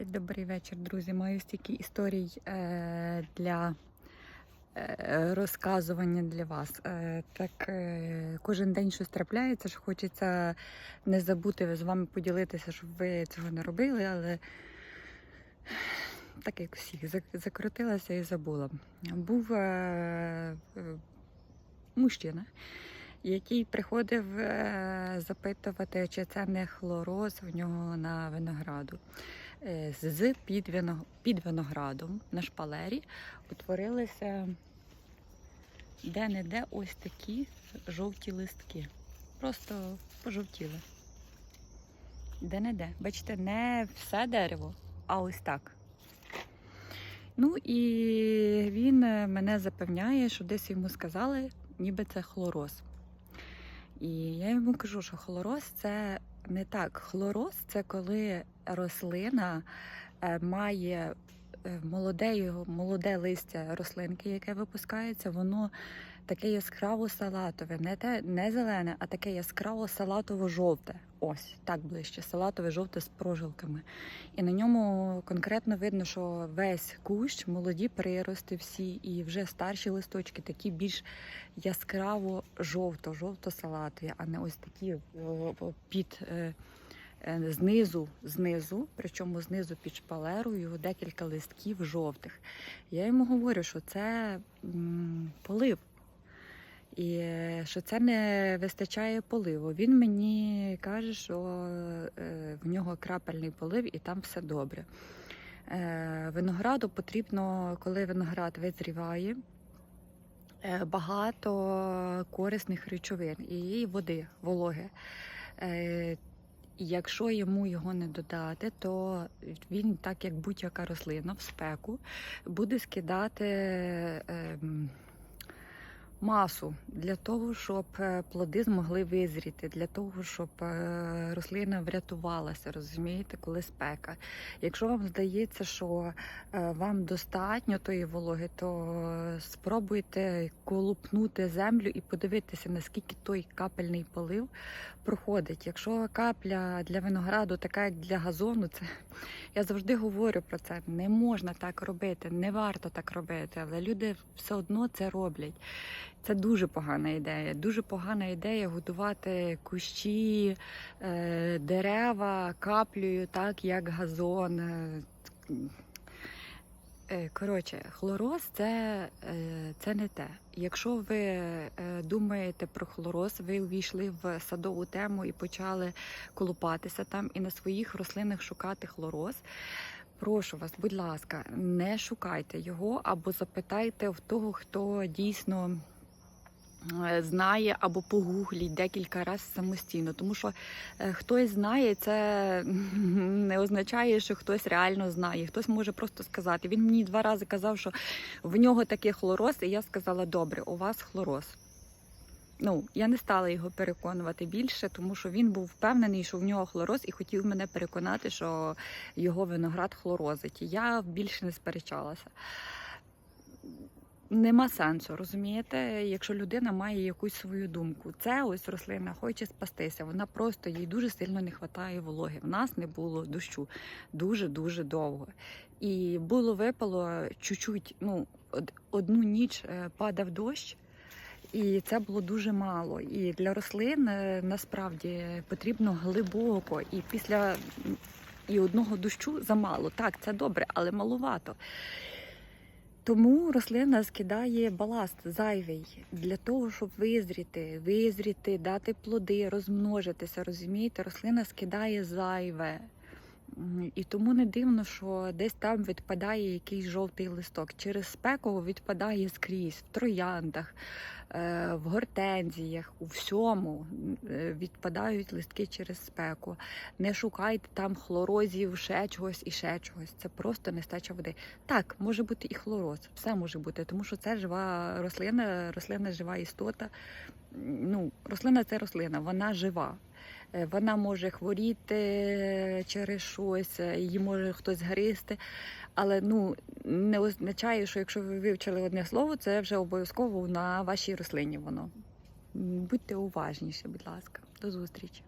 Добрий вечір, друзі. Маю стільки історій е, для е, розказування для вас. Е, так кожен день щось трапляється, що хочеться не забути з вами поділитися, щоб ви цього не робили, але так як всіх зак- закрутилася і забула. Був мужчина. Який приходив е, запитувати, чи це не хлороз в нього на винограду. Е, з під, виноградом на шпалері утворилися де-не-де ось такі жовті листки. Просто пожовтіли. Де-не-де. Бачите, не все дерево, а ось так. Ну і він е, мене запевняє, що десь йому сказали, ніби це хлороз. І я йому кажу, що хлороз це не так. Хлороз це коли рослина е, має е, молоде, молоде листя рослинки, яке випускається, воно таке яскраво салатове, не те не зелене, а таке яскраво салатово-жовте. Ось так ближче, салатове жовте з прожилками. І на ньому конкретно видно, що весь кущ, молоді прирости всі, і вже старші листочки такі більш яскраво жовто, жовто-салатові, а не ось такі о, під. е, е, Знизу, знизу, причому знизу під шпалерою декілька листків жовтих. Я йому говорю, що це м, полив, і е, що це не вистачає поливу. Він мені каже, що е, в нього крапельний полив і там все добре. Е, Винограду потрібно, коли виноград визріває, багато корисних речовин і води, вологи. Якщо йому його не додати, то він, так як будь-яка рослина в спеку, буде скидати ем, масу для того, щоб е, плоди змогли визріти, для того, щоб е, рослина врятувалася, розумієте, коли спека. Якщо вам здається, що е, вам достатньо тої вологи, то спробуйте колупнути землю і подивитися, наскільки той капельний полив проходить. Якщо капля для винограду, така як для газону, це я завжди говорю про це. Не можна так робити, не варто так робити, але люди все одно це роблять. Це дуже погана ідея. Дуже погана ідея годувати кущі, е, дерева каплею, так як газон. Е, Е, Коротше, хлороз це, це не те. Якщо ви думаєте про хлороз, ви увійшли в садову тему і почали колупатися там і на своїх рослинах шукати хлороз. Прошу вас, будь ласка, не шукайте його або запитайте в того, хто дійсно знає або погугліть декілька разів самостійно. Тому що е, хтось знає, це не означає, що хтось реально знає. Хтось може просто сказати. Він мені два рази казав, що в нього такий хлороз, і я сказала: добре, у вас хлороз. Ну, я не стала його переконувати більше, тому що він був впевнений, що в нього хлороз, і хотів мене переконати, що його виноград хлорозить. Я більше не сперечалася. Нема сенсу, розумієте, якщо людина має якусь свою думку. Це ось рослина хоче спастися. Вона просто їй дуже сильно не вистачає вологи. В нас не було дощу дуже-дуже довго. І було випало чуть-чуть, ну, одну ніч е, падав дощ. І це було дуже мало. І для рослин е, насправді потрібно глибоко. І після і одного дощу замало. Так, це добре, але малувато. Тому рослина скидає баласт зайвий для того, щоб визріти, визріти, дати плоди, розмножитися. Розумієте, рослина скидає зайве. І тому не дивно, що десь там відпадає якийсь жовтий листок. Через спеку відпадає скрізь, в трояндах, е, в гортензіях, у всьому е, відпадають листки через спеку. Не шукайте там хлорозів, ще чогось і ще чогось. Це просто нестача води. Так, може бути і хлороз, все може бути, тому що це жива рослина, рослина жива істота. Ну, рослина це рослина, вона жива. Е, Вона може хворіти через щось, е, її може хтось гризти. Але ну не означає, що якщо ви вивчили одне слово, це вже обов'язково на вашій рослині воно. Будьте уважніші, будь ласка. До зустрічі.